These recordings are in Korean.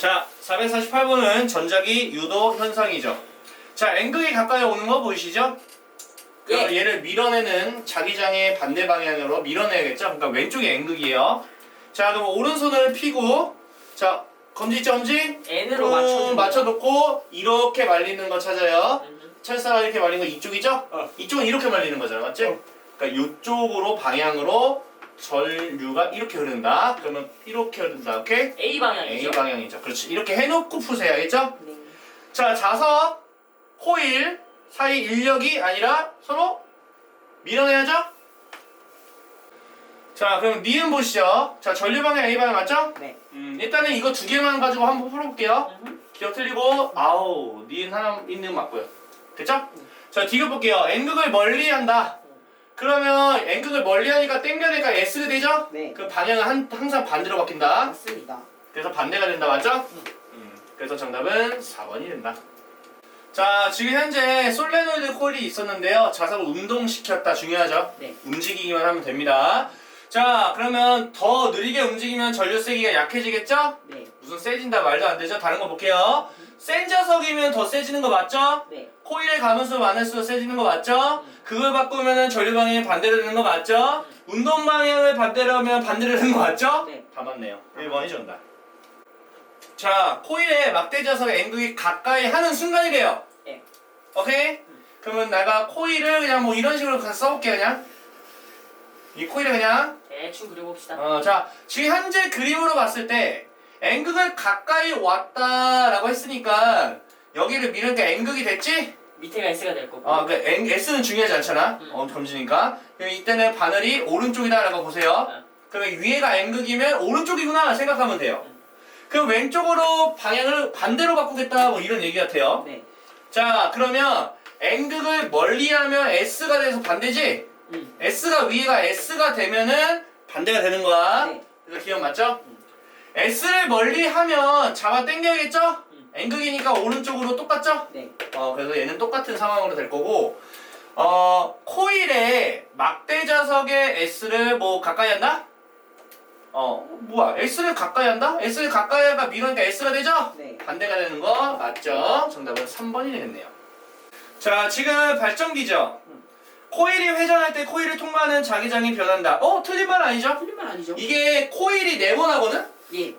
자, 448번은 전자기 유도 현상이죠. 자, N극이 가까이 오는 거 보이시죠? 그래서 예. 얘를 밀어내는 자기장의 반대 방향으로 밀어내야겠죠? 그러니까 왼쪽이 N극이에요. 자, 그럼 오른손을 펴고 자, 검지 엄지 N으로 음, 맞춰. 맞춰놓고 이렇게 말리는 거 찾아요. 음. 철사가 이렇게 말린 거 이쪽이죠? 어. 이쪽은 이렇게 말리는 거잖아, 맞지? 어. 그러니까 이쪽으로 방향으로 전류가 이렇게 흐른다. 그러면 이렇게 흐른다, 오케이? A 방향이죠. A 방향이죠. 그렇지. 이렇게 해놓고 푸세요, 알겠죠? 네. 자, 자석, 코일 사이 인력이 아니라 서로 밀어내야죠? 자, 그럼 니은 보시죠. 자, 전류 방향 A 방향 맞죠? 네. 음, 일단은 이거 두 개만 가지고 한번 풀어볼게요. 음. 기억 틀리고 아우 니은 하나 있는 거 맞고요. 됐죠? 자 뒤로 볼게요. N극을 멀리 한다. 그러면 N극을 멀리하니까 땡겨내니까 S가 되죠? 네. 그 방향은 한, 항상 반대로 바뀐다. 맞습니다. 그래서 반대가 된다 맞죠? 음, 그래서 정답은 4번이 된다. 자 지금 현재 솔레노이드 코일이 있었는데요. 자석을 운동시켰다 중요하죠? 네. 움직이기만 하면 됩니다. 자 그러면 더 느리게 움직이면 전류 세기가 약해지겠죠? 네. 무슨 세진다 말도 안 되죠? 다른 거 볼게요. 센 자석이면 더 세지는 거 맞죠? 네. 코일의 가면수 많을수록 세지는 거 맞죠? 그걸 바꾸면은 전류 방향이 반대로 되는 거 맞죠? 운동 방향을 반대로 하면 반대로 되는 거 맞죠? 네. 다 맞네요. 1번이 정답. 자, 코일의 막대 자석 N극이 가까이 하는 순간이래요. 네. 오케이? 그러면 내가 코일을 그냥 뭐 이런 식으로 그냥 써볼게 그냥. 이 코일을 그냥 대충 그려봅시다. 어, 자, 지금 현재 그림으로 봤을 때 N극을 가까이 왔다라고 했으니까 여기를 밀으니까 N극이 됐지? 밑에가 S가 될 거고. 아, 그 N, S는 중요하지 않잖아. 음. 어, 검지니까. 그럼 이때는 바늘이 오른쪽이다라고 보세요. 음. 그러면 위에가 N극이면 오른쪽이구나 생각하면 돼요. 음. 그럼 왼쪽으로 방향을 반대로 바꾸겠다 뭐 이런 얘기 같아요. 네. 자, 그러면 N극을 멀리하면 S가 돼서 반대지? 음. S가 위에가 S가 되면은 반대가 되는 거야. 네. 그래서 기억 맞죠? S를 멀리 하면 잡아 당겨야겠죠? 음. N극이니까 오른쪽으로 똑같죠? 네. 어, 그래서 얘는 똑같은 상황으로 될 거고, 어, 코일에 막대 자석의 S를 뭐 가까이 한다? 어, 뭐야? S를 가까이 한다? S를 가까이 하가 밀으니까 S가 되죠? 네. 반대가 되는 거 맞죠? 정답은 3번이 되겠네요. 자, 지금 발전기죠? 음. 코일이 회전할 때 코일을 통과하는 자기장이 변한다. 어, 틀린 말 아니죠? 틀린 말 아니죠? 이게 코일이 네모나거든? 예.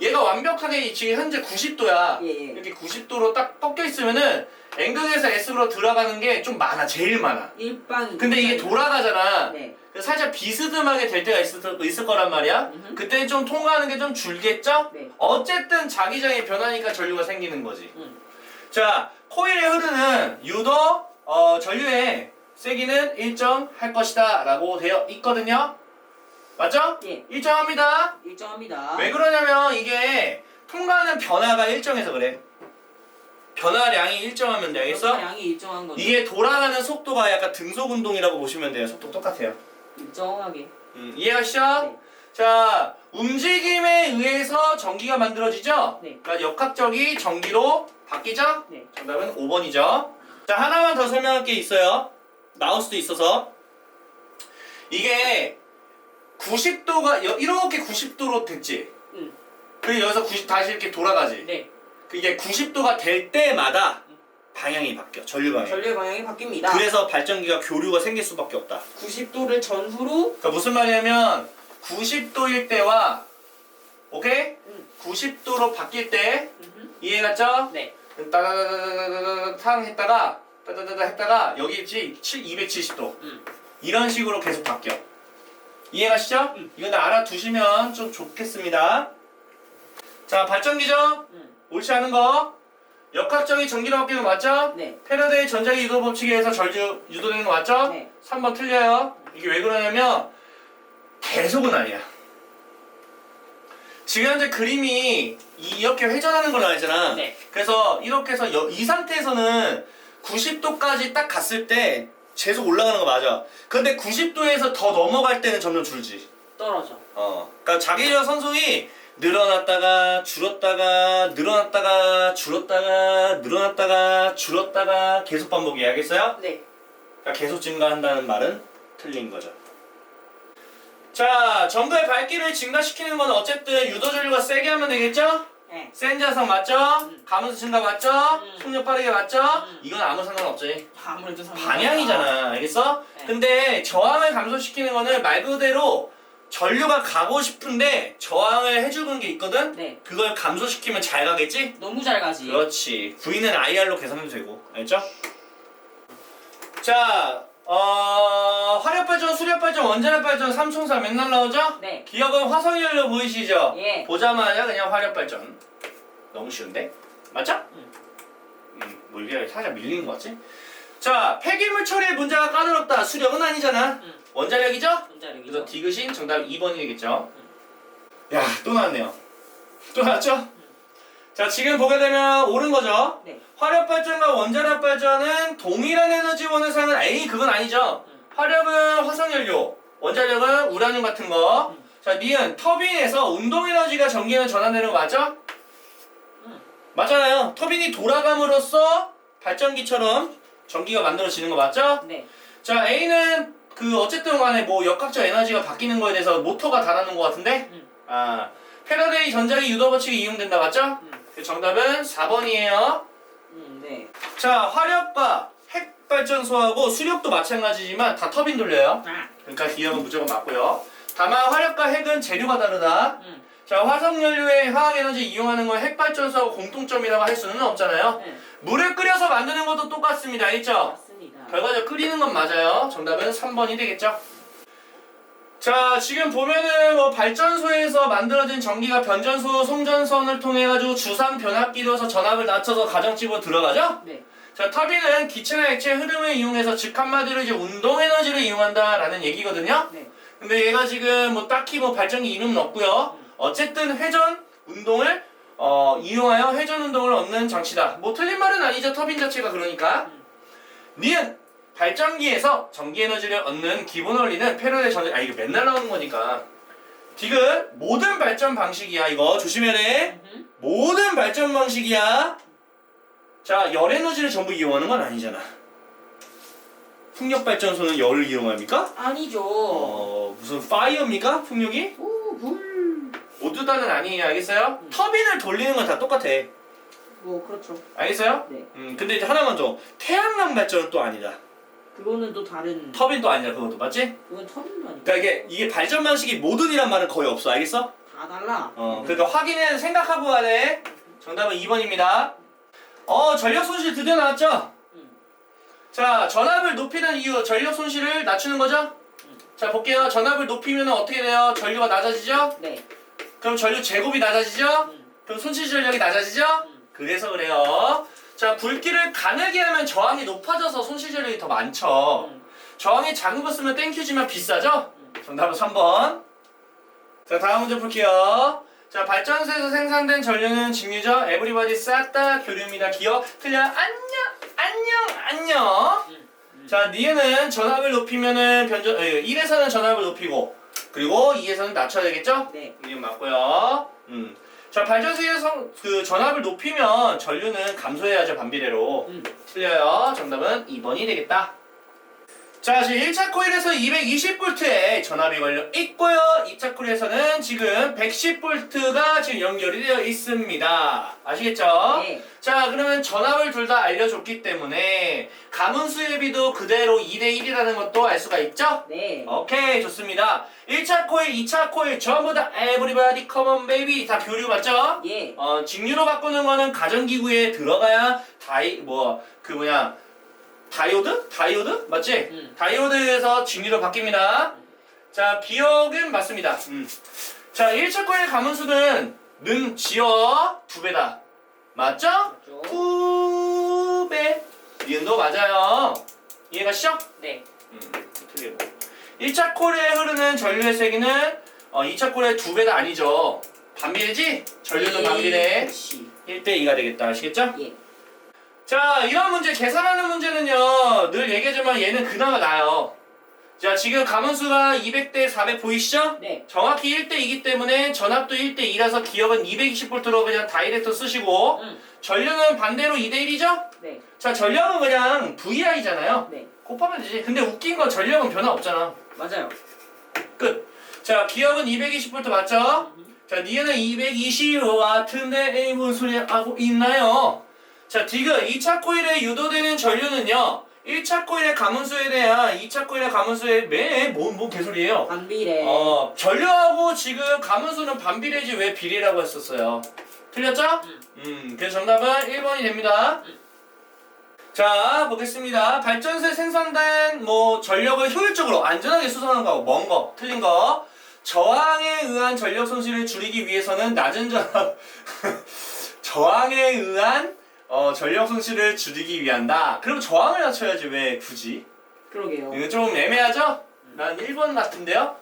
얘가 완벽하게 지금 현재 90도야. 예, 예. 이렇게 90도로 딱 꺾여 있으면은 N극에서 S로 들어가는 게 좀 많아, 제일 많아. 일방이. 근데 이게 돌아가잖아. 네. 그래서 살짝 비스듬하게 될 때가 있을, 있을 거란 말이야. 음흠. 그때 좀 통과하는 게 좀 줄겠죠? 네. 어쨌든 자기장이 변하니까 전류가 생기는 거지. 음. 자, 코일에 흐르는 유도 어, 전류의 세기는 일정할 것이다 라고 되어 있거든요. 맞죠? 예. 일정합니다. 일정합니다. 왜 그러냐면 이게 통과하는 변화가 일정해서 그래. 변화량이 일정하면 돼. 알겠어? 양이 일정한 거죠. 이게 돌아가는 속도가 약간 등속 운동이라고 보시면 돼요. 속도 똑같아요. 일정하게. 음, 이해하시죠? 네. 자, 움직임에 의해서 전기가 만들어지죠? 네. 그러니까 역학적이 전기로 바뀌죠? 네. 정답은 5번이죠. 자, 하나만 더 설명할 게 있어요. 나올 수도 있어서. 이게 90도가 이렇게 90도로 됐지? 음. 그리고 여기서 90 다시 이렇게 돌아가지. 네. 그게 90도가 될 때마다 방향이 바뀌어. 전류 방향. 전류의 방향이 바뀝니다. 그래서 발전기가 교류가 생길 수밖에 없다. 90도를 전후로 그러니까 무슨 말이냐면 90도일 때와 오케이? 음. 90도로 바뀔 때 음흠. 이해갔죠? 네. 따다다다다다다 탕 했다가 따다다다 했다가 여기 있지 7, 270도 음. 이런 식으로 계속 바뀌어. 이해가시죠? 음. 이건 알아두시면 좀 좋겠습니다. 자 발전기죠? 음. 옳지 않은 거 역학적인 전기로 바뀌는 거 맞죠? 네. 패러데이 전자기 유도 법칙에 의해서 전류 유도되는 거 맞죠? 네. 3번 틀려요. 이게 왜 그러냐면 계속은 아니야. 지금 현재 그림이 이렇게 회전하는 건 아니잖아. 네. 그래서 이렇게 해서 여- 이 상태에서는 90도까지 딱 갔을 때 계속 올라가는 거 맞아. 근데 90도에서 더 넘어갈 때는 점점 줄지. 떨어져. 어. 그러니까 자기전 선속이 늘어났다가 줄었다가 늘어났다가 줄었다가 늘어났다가 줄었다가 계속 반복이야. 알겠어요? 네. 그러니까 계속 증가한다는 말은 틀린 거죠. 자, 전구의 밝기를 증가시키는 건 어쨌든 유도 전류가 세게 하면 되겠죠? 네. 센 자석 맞죠? 음. 가면수 증가 맞죠? 음. 속력 빠르게 맞죠? 음. 이건 아무 상관없지. 아무래도 상관. 방향이잖아. 알겠어? 네. 근데 저항을 감소시키는 거는 말 그대로 전류가 가고 싶은데 저항을 해주는 게 있거든? 네. 그걸 감소시키면 잘 가겠지? 너무 잘 가지. 그렇지. V는 IR로 계산해도 되고. 알죠? 자, 어, 화력발전, 수력발전, 원자력발전, 삼총사 맨날 나오죠? 네. 기억은 화석연료 보이시죠? 예. 보자마자 그냥 화력발전. 너무 쉬운데? 맞죠? 응. 음, 뭐 이게 살짝 밀리는 거 같지? 자, 폐기물 처리의 문제가 까다롭다. 수력은 아니잖아. 응. 원자력이죠? 전자력이죠. 그래서 디귿인 정답 2번이겠죠. 야, 또 나왔네요. 또 나왔죠? 자, 지금 보게 되면 옳은 거죠? 네. 화력 발전과 원자력 발전은 동일한 에너지원을 사용한 에이 그건 아니죠. 음. 화력은 화석연료, 원자력은 우라늄 같은 거. 음. 자, 니은 터빈에서 운동 에너지가 전기로 전환되는 거 맞죠? 음. 맞잖아요. 터빈이 돌아감으로써 발전기처럼 전기가 만들어지는 거 맞죠? 네. 자, A는 그 어쨌든 간에 뭐 역학적 에너지가 바뀌는 거에 대해서 모터가 달하는 것 같은데? 음. 아, 패러데이 전자기 유도 법칙이 이용된다 맞죠? 음. 그 정답은 4번이에요. 음, 네. 자, 화력과 핵 발전소하고 수력도 마찬가지지만 다 터빈 돌려요. 아. 그러니까 기억은 무조건 맞고요. 다만 화력과 핵은 재료가 다르다. 음. 자, 화석연료의 화학에너지 이용하는 건 핵발전소하고 공통점이라고 할 수는 없잖아요. 네. 물을 끓여서 만드는 것도 똑같습니다. 알죠? 맞습니다. 결과적으로 끓이는 건 맞아요. 정답은 3번이 되겠죠. 자, 지금 보면은 뭐 발전소에서 만들어진 전기가 변전소 송전선을 통해 가지고 주산 변압기로서 전압을 낮춰서 가정집으로 들어가죠? 네. 자, 터빈은 기체나 액체의 흐름을 이용해서 즉 한마디로 이제 운동 에너지를 이용한다라는 얘기거든요. 네. 근데 얘가 지금 뭐 딱히 뭐 발전기 이름은 없고요. 어쨌든 회전 운동을 어, 이용하여 회전 운동을 얻는 장치다. 뭐 틀린 말은 아니죠. 터빈 자체가 그러니까. 음. 니은 발전기에서 전기 에너지를 얻는 기본 원리는 패러데 전자. 아 이거 맨날 나오는 거니까. 디귿 모든 발전 방식이야. 이거 조심해야 돼. 모든 발전 방식이야. 자, 열 에너지를 전부 이용하는 건 아니잖아. 풍력 발전소는 열을 이용합니까? 아니죠. 어, 무슨 파이어입니까? 풍력이? 오, 물. 모두 다는 아니에요. 알겠어요? 음. 터빈을 돌리는 건 다 똑같아. 뭐 그렇죠. 알겠어요? 네. 음, 근데 이제 하나만 더. 태양광 발전은 또 아니다. 그거는 또 다른. 터빈도 아니다. 그것도 맞지? 그건 터빈도 아니고. 그러니까 이게 이게 발전 방식이 모든이란 말은 거의 없어. 알겠어? 다 달라. 어, 그러니까 확인은 생각하고 하래. 정답은 2번입니다. 어, 전력 손실 드디어 나왔죠? 음. 자, 전압을 높이는 이유, 전력 손실을 낮추는 거죠? 음. 자, 볼게요. 전압을 높이면 어떻게 돼요? 전류가 낮아지죠? 네. 그럼 전류 제곱이 낮아지죠? 음. 그럼 손실 전력이 낮아지죠? 음. 그래서 그래요. 자, 굵기를 가늘게 하면 저항이 높아져서 손실 전력이 더 많죠. 음. 저항이 작은 거 쓰면 땡큐지만 비싸죠? 음. 정답은 3번. 자, 다음 문제 볼게요. 자, 발전소에서 생산된 전류는 직류죠? 에브리바디 싹 다 교류입니다. 기억 틀려. 안녕, 안녕, 안녕. 음. 음. 자, 니에는 전압을 높이면은 변전, 1에서는 전압을 높이고, 그리고 2에서는 낮춰야 되겠죠? 네. 이건 맞고요. 음. 자, 발전소에서 그 전압을 높이면 전류는 감소해야죠, 반비례로. 음. 틀려요. 정답은 2번이 되겠다. 자, 지금 1차 코일에서 220V에 전압이 걸려 있고요. 2차 코일에서는 지금 110V가 지금 연결이 되어 있습니다. 아시겠죠? 네. 자, 그러면 전압을 둘 다 알려줬기 때문에 가문 수예비도 그대로 2대1이라는 것도 알 수가 있죠? 네. 오케이, 좋습니다. 1차 코일, 2차 코일 전부 다 come on baby 다 교류 맞죠? 예. 어, 직류로 바꾸는 거는 가전기구에 들어가야 다이 뭐 그 뭐냐 다이오드? 다이오드? 맞지? 음. 다이오드에서 직류로 바뀝니다. 자, 기억은 맞습니다. 음. 자, 1차 코일 가문수는 는 지어 두 배다. 맞죠? 맞죠? 두 배. 니은도 맞아요. 이해가시죠? 네. 음, 틀리고. 1차 콜에 흐르는 전류의 세기는 어, 2차 콜의 두 배가 아니죠. 반비례지? 전류도 반비례. 그렇지. 1대 2가 되겠다. 아시겠죠? 예. 자, 이런 문제, 계산하는 문제는요, 늘 얘기하지만 얘는 그나마 나아요. 자, 지금 가문수가 200대 400 보이시죠? 네. 정확히 1대2기 때문에 전압도 1대2라서 기억은 220V로 그냥 다이렉트 쓰시고, 음. 전류는 반대로 2대1이죠? 네. 자, 전력은 그냥 VI잖아요. 네. 곱하면 되지. 근데 웃긴 건 전력은 변화 없잖아. 맞아요. 끝. 자, 기억은 220V 맞죠? 음. 자, 니에는 225와트인데 무슨 소리 하고 있나요? 자, 디귿 2차 코일에 유도되는 전류는요. 1차 코일의 가문수에 대한 2차 코일의 가문수의 매뭔뭔 뭔 개소리예요. 반비례. 어, 전류하고 지금 가문수는 반비례지 왜 비례라고 했었어요? 틀렸죠? 음, 그래서 정답은 1번이 됩니다. 자, 보겠습니다. 발전소에 생산된 뭐 전력을 효율적으로 안전하게 수송하는 거, 먼 거, 틀린 거. 저항에 의한 전력 손실을 줄이기 위해서는 낮은 전압 저항에 의한 어, 전력 손실을 줄이기 위한다. 그럼 저항을 낮춰야지 왜 굳이? 그러게요. 이거 좀 애매하죠? 난 1번 같은데요?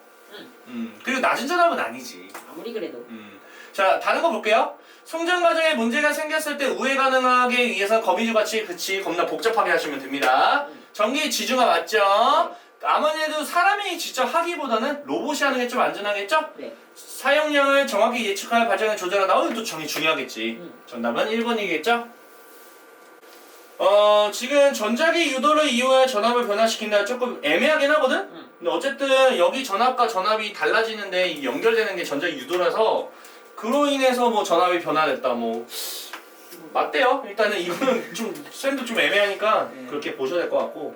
음, 그리고 낮은 전압은 아니지. 아무리 그래도. 음. 자, 다른 거 볼게요. 송전 과정에 문제가 생겼을 때 우회 가능하게 위해서 거미줄 같이 그치 겁나 복잡하게 하시면 됩니다. 전기 지중화 맞죠? 아무래도 사람이 직접 하기보다는 로봇이 하는 게 좀 안전하겠죠? 네. 사용량을 정확히 예측하여 발전을 조절한다. 어, 또 정이 중요하겠지. 음. 정답은 1번이겠죠? 어, 지금 전자기 유도를 이용해 전압을 변화시킨다. 조금 애매하긴 하거든? 음. 근데 어쨌든 여기 전압과 전압이 달라지는데 이 연결되는 게 전자기 유도라서 그로 인해서 뭐 전압이 변화됐다. 뭐 맞대요. 일단은 이거는 좀 쌤도 좀 애매하니까 네. 그렇게 보셔야 될 것 같고.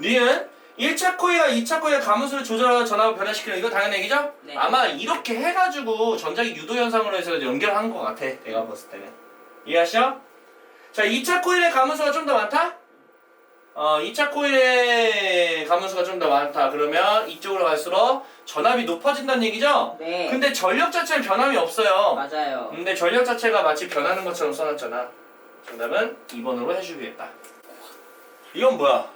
니은 1차 코일과 2차 코일의 가무수를 조절하여 전압을 변화시키는 이거 당연한 얘기죠? 네. 아마 이렇게 해가지고 전자기 유도 현상으로 해서 연결한 것 같아. 내가 봤을 때는. 이해하시죠? 자, 2차 코일의 가무수가 좀 더 많다? 어, 2차 코일의 가무수가 좀 더 많다. 그러면 이쪽으로 갈수록 전압이 높아진다는 얘기죠? 네. 근데 전력 자체는 변함이 없어요. 맞아요. 근데 전력 자체가 마치 변하는 것처럼 써놨잖아. 정답은 2번으로 해주겠다. 이건 뭐야?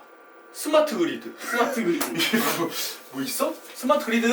스마트 그리드. 스마트 그리드. 뭐, 뭐 있어? 스마트 그리드?